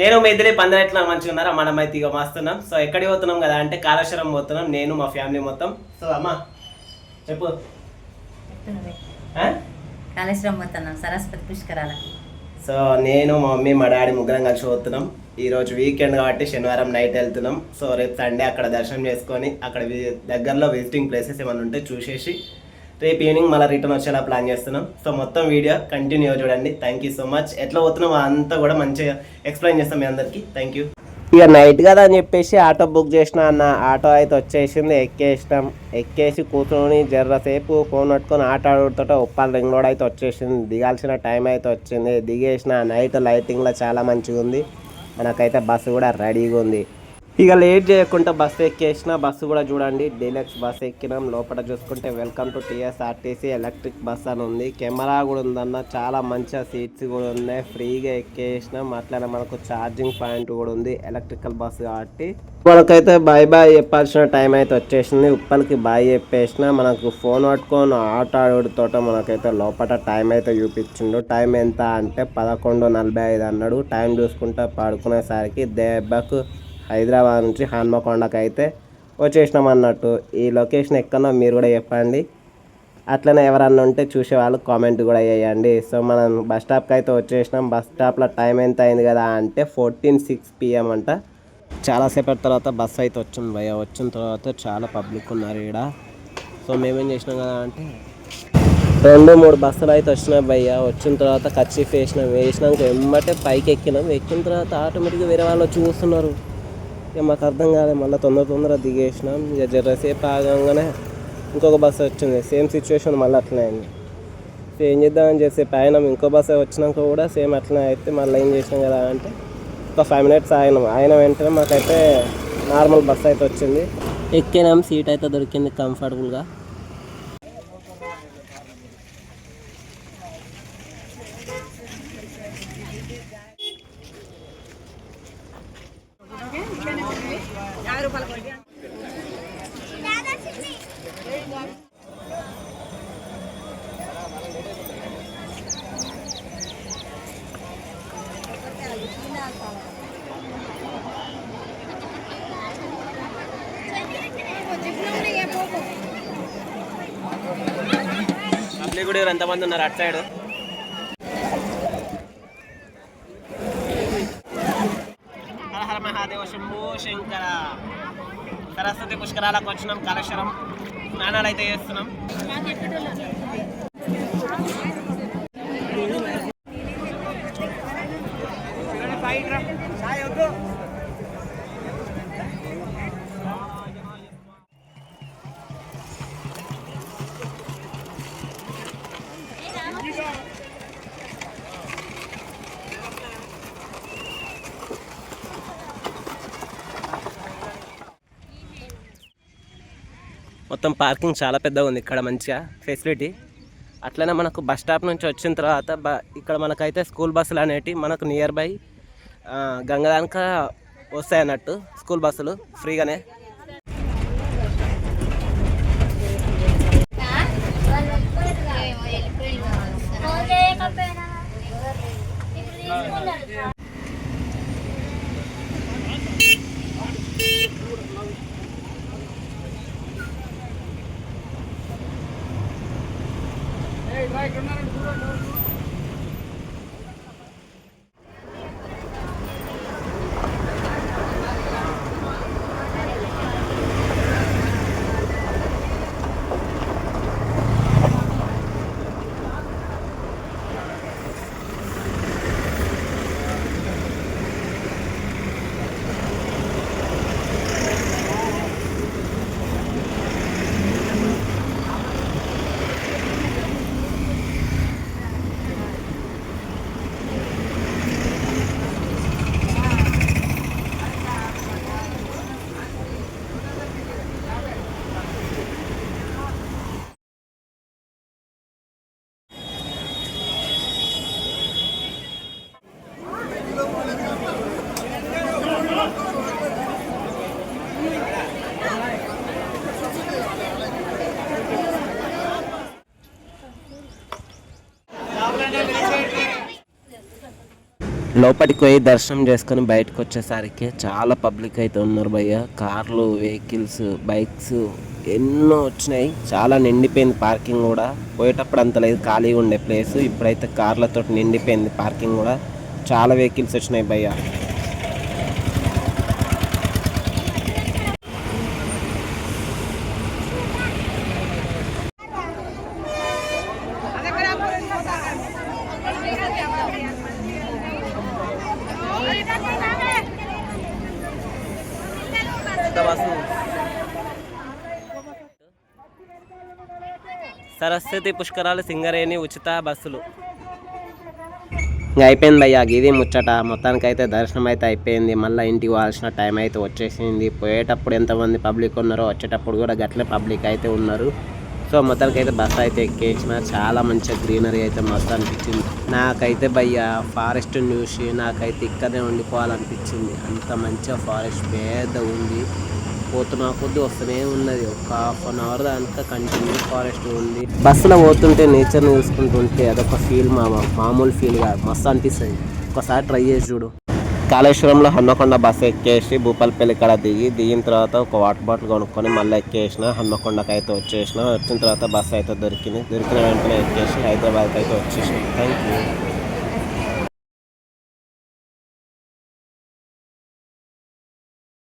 నేను మీ ఇద్దరి పందర ఎట్లా మంచిగా ఉన్నారా మనం అయితే ఇక మాస్తున్నాం. సో ఎక్కడికి పోతున్నాం కదా అంటే కాళేశ్వరం పోతున్నాం. నేను మా ఫ్యామిలీ మొత్తం. సో అమ్మా చెప్పు? కాళేశ్వరం పోతున్నాం. సరస్వతి పుష్కరాలకు సో నేను మా మమ్మీ మా డాడీ ముగ్గురం కలిసి పోతున్నాం. ఈరోజు వీకెండ్ కాబట్టి శనివారం నైట్ వెళ్తున్నాం. సో రేపు సండే అక్కడ దర్శనం చేసుకొని అక్కడ దగ్గరలో విజిటింగ్ ప్లేసెస్ ఏమైనా ఉంటే చూసేసి రేపు ఈవినింగ్ మళ్ళీ రిటర్న్ వచ్చేలా ప్లాన్ చేస్తున్నాం. సో మొత్తం వీడియో కంటిన్యూ చూడండి. థ్యాంక్ యూ సో మచ్ ఎట్లా పోతున్నాం అంతా కూడా మంచిగా ఎక్స్ప్లెయిన్ చేస్తాం మీ అందరికీ. థ్యాంక్ యూ ఇక నైట్ కదా అని చెప్పేసి ఆటో బుక్ చేసిన అన్న. ఆటో అయితే వచ్చేసింది. ఎక్కేసినాం. ఎక్కేసి కూర్చొని జర్రసేపు ఫోన్ పట్టుకొని ఆట ఆడుతుంటే ఉప్పాల రింగ్ రోడ్ అయితే వచ్చేసింది. దిగాల్సిన టైం అయితే వచ్చింది. దిగేసిన నైట్ లైటింగ్లో చాలా మంచిగా ఉంది మనకైతే బస్సు కూడా రెడీగా ఉంది. ఇక లేట్ చేయకుండా బస్సు ఎక్కేసిన బస్సు కూడా చూడండి. డీలక్స్ బస్సు ఎక్కినాం. లోపల చూసుకుంటే welcome to TSRTC electric bus అని ఉంది. కెమెరా కూడా ఉందన్న. చాలా మంచిగా సీట్స్ కూడా ఉన్నాయి. ఫ్రీగా ఎక్కేసినాం అట్లనే మనకు ఛార్జింగ్ పాయింట్ కూడా ఉంది. ఎలక్ట్రికల్ బస్సు కాబట్టి మనకైతే బాయ్ బాయ్ చెప్పాల్సిన టైం అయితే వచ్చేసింది. ఉప్పలకి బాయ్ చెప్పేసిన మనకు ఫోన్ పట్టుకొని ఆట ఆడుతోట మనకైతే లోపల టైం అయితే చూపించిండు. టైం ఎంత అంటే పదకొండు నలభై ఐదు అన్నాడు. టైం చూసుకుంటా పడుకునేసరికి దెబ్బకు హైదరాబాద్ నుంచి హన్మకొండకు అయితే వచ్చేసినాం అన్నట్టు. ఈ లొకేషన్ ఎక్కడో మీరు కూడా చెప్పండి. అట్లనే ఎవరన్నా ఉంటే చూసే వాళ్ళు కామెంట్ కూడా చేయండి. సో మనం బస్ స్టాప్కి అయితే వచ్చేసినాం. బస్ స్టాప్లో టైం ఎంత అయింది కదా అంటే ఫోర్టీన్ సిక్స్ పిఎం అంట. చాలాసేపటి తర్వాత బస్ అయితే వచ్చింది భయ వచ్చిన తర్వాత చాలా పబ్లిక్ ఉన్నారు ఇక్కడ సో మేమేం చేసినాం కదా అంటే రెండు మూడు బస్సులు అయితే వచ్చినాయి భయ్య. వచ్చిన తర్వాత కచ్చిఫ్ వేసినాం. వేసినాక వెంబటే పైకి ఎక్కినాం. ఎక్కిన తర్వాత ఆటోమేటిక్గా వేరే వాళ్ళు చూస్తున్నారు ఇక మాకు అర్థం కాలేదు మళ్ళీ తొందర తొందర దిగేసినాం. ఇక జరసేపు ఆగంగానే ఇంకొక బస్సు వచ్చింది. సేమ్ సిచ్యువేషన్ మళ్ళీ అట్లనే అయింది. సో ఏం చేద్దామని చేసే పైన ఇంకో బస్సు వచ్చినాక కూడా సేమ్ అట్లనే అయితే మళ్ళీ ఏం చేసినాం కదా అంటే ఒక ఫైవ్ మినిట్స్ ఆగినాం. ఆయన వెంటనే మాకైతే నార్మల్ బస్సు అయితే వచ్చింది. ఎక్కినాం. సీట్ అయితే దొరికింది కంఫర్టబుల్గా పబ్లిక్ కూడా ఎంతమంది ఉన్నారు అటు సైడ్? శంభో శంకర సరస్వతి పుష్కరాలకు వచ్చినాం కాళేశ్వరం. స్నానాలు అయితే చేస్తున్నాం మొత్తం పార్కింగ్ చాలా పెద్దగా ఉంది ఇక్కడ మంచిగా ఫెసిలిటీ అట్లనే మనకు బస్ స్టాప్ నుంచి వచ్చిన తర్వాత బ ఇక్కడ మనకైతే స్కూల్ బస్సులు అనేటివి మనకు నియర్ బై గంగదానిక వస్తాయి అన్నట్టు స్కూల్ బస్సులు ఫ్రీగానే Take them out. లోపలికి పోయి దర్శనం చేసుకొని బయటకు వచ్చేసరికి చాలా పబ్లిక్ అయితే ఉన్నారు భయ్య. కార్లు వెహికల్స్ బైక్స్ ఎన్నో వచ్చినాయి. చాలా నిండిపోయింది పార్కింగ్ కూడా. పోయేటప్పుడు అంత లేదు ఖాళీగా ఉండే ప్లేస్ ఇప్పుడైతే కార్లతో నిండిపోయింది పార్కింగ్ కూడా. చాలా వెహికల్స్ వచ్చినాయి భయ్య. సరస్వతి పుష్కరాలు సింగరేణి ఉచిత బస్సులు. అయిపోయింది భయ్యా ఇది ముచ్చట. మొత్తానికైతే దర్శనం అయితే అయిపోయింది. మళ్ళీ ఇంటికి వాల్సిన టైం అయితే వచ్చేసింది. పోయేటప్పుడు ఎంతమంది పబ్లిక్ ఉన్నారో వచ్చేటప్పుడు కూడా గట్లే పబ్లిక్ అయితే ఉన్నారు. సో మొత్తానికి అయితే బస్సు అయితే ఎక్కేసిన. చాలా మంచిగా గ్రీనరీ అయితే మస్తు అనిపించింది. నాకైతే భయ్య ఫారెస్ట్ చూసి నాకైతే ఇక్కడనే ఉండిపోవాలనిపించింది. అంత మంచిగా ఫారెస్ట్ పెద్ద ఉంది. పోతున్నా కొద్ది వస్తూనే ఉన్నది. ఒక హాఫ్ అన్ అవర్ దాకా కంటిన్యూ ఫారెస్ట్ ఉంది. బస్సులో పోతుంటే నేచర్ని చూసుకుంటుంటే అదొక ఫీల్ మా మామూలు ఫీల్ కాదు మస్తు అనిపిస్తుంది. ఒకసారి ట్రై చేసి చూడు. కాళేశ్వరంలో హన్మకొండ బస్సు ఎక్కేసి భూపాలపల్లి కాడ దిగి దిగిన తర్వాత ఒక వాటర్ బాటిల్ కొనుక్కొని మళ్ళీ ఎక్కేసిన హన్మకొండకి అయితే వచ్చేసిన వచ్చిన తర్వాత బస్సు అయితే దొరికింది. దొరికిన వెంటనే ఎక్కేసి హైదరాబాద్కి అయితే వచ్చేసిన. Thank you